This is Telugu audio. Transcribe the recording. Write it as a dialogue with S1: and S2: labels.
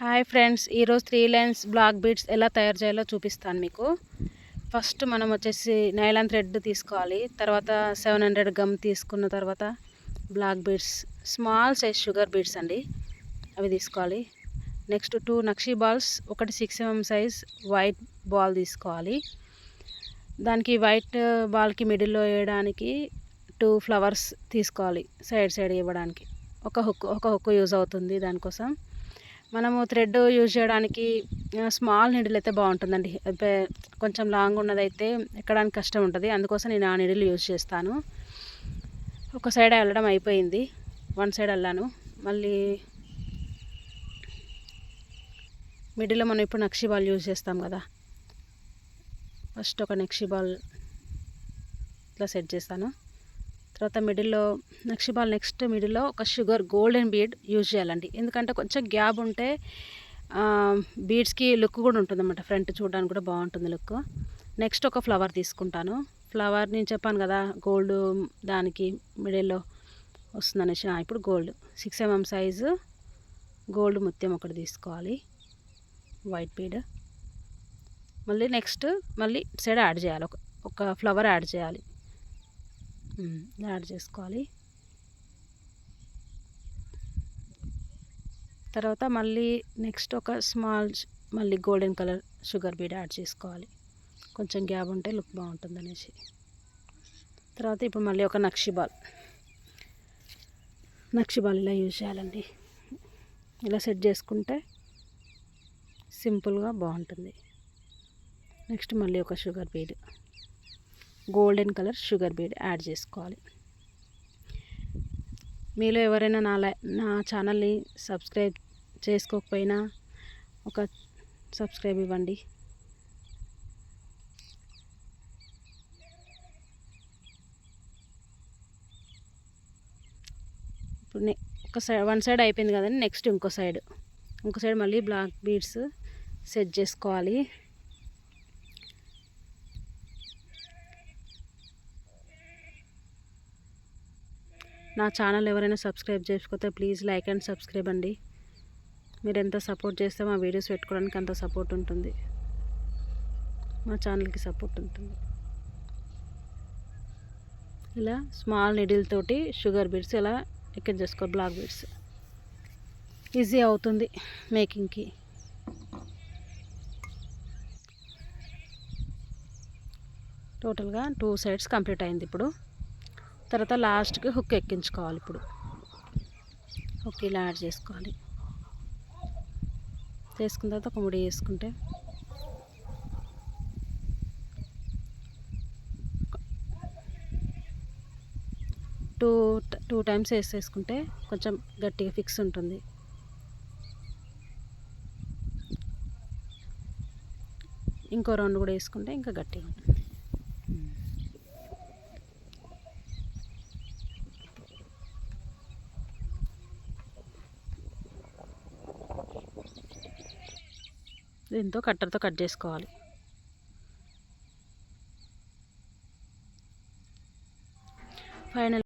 S1: హాయ్ ఫ్రెండ్స్ ఈరోజు త్రీ లైన్స్ బ్లాక్ బీడ్స్ ఎలా తయారు చేయాలో చూపిస్తాను మీకు. ఫస్ట్ మనం వచ్చేసి నైలాన్ థ్రెడ్ తీసుకోవాలి. తర్వాత సెవెన్ హండ్రెడ్ గమ్ తీసుకున్న తర్వాత black beads small size sugar beads అండి అవి తీసుకోవాలి. నెక్స్ట్ టూ నక్షీ బాల్స్ ఒకటి six MM size white ball తీసుకోవాలి. దానికి వైట్ బాల్కి మిడిల్లో వేయడానికి టూ ఫ్లవర్స్ తీసుకోవాలి సైడ్ సైడ్ ఇవ్వడానికి ఒక హుక్ ఒక హుక్ యూజ్ అవుతుంది దానికోసం. మనము థ్రెడ్ యూజ్ చేయడానికి స్మాల్ నీడిల్ అయితే బాగుంటుందండి. కొంచెం లాంగ్ ఉన్నదైతే ఎక్కడానికి కష్టం ఉంటుంది. అందుకోసం నేను ఆ నీడిల్ యూజ్ చేస్తాను. ఒక సైడ్ వెళ్ళడం అయిపోయింది. వన్ సైడ్ వెళ్ళాను మళ్ళీ మిడిల్లో మనం ఇప్పుడు నక్షి బాల్ యూజ్ చేస్తాం కదా. ఫస్ట్ ఒక నక్షి బాల్ ఇట్లా సెట్ చేస్తాను. తర్వాత మిడిల్లో నెక్స్ట్ బాల్ నెక్స్ట్ మిడిల్లో ఒక షుగర్ గోల్డెన్ బీడ్ యూజ్ చేయాలండి. ఎందుకంటే కొంచెం గ్యాప్ ఉంటే బీడ్స్కి లుక్ కూడా ఉంటుందన్నమాట. ఫ్రంట్ చూడడానికి కూడా బాగుంటుంది లుక్. నెక్స్ట్ ఒక ఫ్లవర్ తీసుకుంటాను. ఫ్లవర్ నేను చెప్పాను కదా గోల్డ్ దానికి మిడిల్లో వస్తుందనేసి. ఇప్పుడు gold. Six MM size gold ముత్యం ఒకటి తీసుకోవాలి. White bead. మళ్ళీ నెక్స్ట్ మళ్ళీ సైడ్ యాడ్ చేయాలి. ఒక ఒక ఫ్లవర్ యాడ్ చేయాలి. యాడ్ చేసుకోవాలి. తర్వాత మళ్ళీ నెక్స్ట్ ఒక స్మాల్ మళ్ళీ golden colour sugar bead add చేసుకోవాలి. కొంచెం గ్యాప్ ఉంటే లుక్ బాగుంటుంది అనేసి తర్వాత ఇప్పుడు మళ్ళీ ఒక నక్షి బాల్. బాల్ ఇలా యూజ్ చేయాలండి. ఇలా సెట్ చేసుకుంటే సింపుల్గా బాగుంటుంది. నెక్స్ట్ మళ్ళీ ఒక sugar bead. Golden colour sugar bead add చేసుకోవాలి. మీలో ఎవరైనా నా నా ఛానల్ని సబ్స్క్రైబ్ చేసుకోకపోయినా ఒక సబ్స్క్రైబ్ ఇవ్వండి. ఇప్పుడు ఒక సైడ్ వన్ సైడ్ అయిపోయింది కదండి నెక్స్ట్ ఇంకో సైడ్. ఇంకో సైడ్ మళ్ళీ బ్లాక్ బీడ్స్ సెట్ చేసుకోవాలి. నా ఛానల్ ఎవరైనా సబ్స్క్రైబ్ చేసుకోతే ప్లీజ్ లైక్ అండ్ సబ్స్క్రైబ్ అండి. మీరు ఎంత సపోర్ట్ చేస్తే మా వీడియోస్ పెట్టుకోవడానికి అంత సపోర్ట్ ఉంటుంది. మా ఛానల్కి సపోర్ట్ ఉంటుంది. ఇలా స్మాల్ నిడిల్ తోటి షుగర్ బీడ్స్ ఇలా ఎక్కడ చేసుకో బ్లాక్ బీడ్స్. ఈజీ అవుతుంది మేకింగ్కి. టోటల్గా టూ సైడ్స్ కంప్లీట్ అయింది ఇప్పుడు. తర్వాత లాస్ట్కి హుక్ ఎక్కించుకోవాలి ఇప్పుడు. హుక్ ఇలా యాడ్ చేసుకోవాలి. చేసుకున్న తర్వాత ఒక ముడి వేసుకుంటే టూ టూ టైమ్స్ వేసేసుకుంటే కొంచెం గట్టిగా ఫిక్స్ ఉంటుంది. ఇంకో రౌండ్ కూడా వేసుకుంటే ఇంకా గట్టిగా ఉంటుంది. దీంతో కట్టర్తో కట్ చేసుకోవాలి. ఫైనల్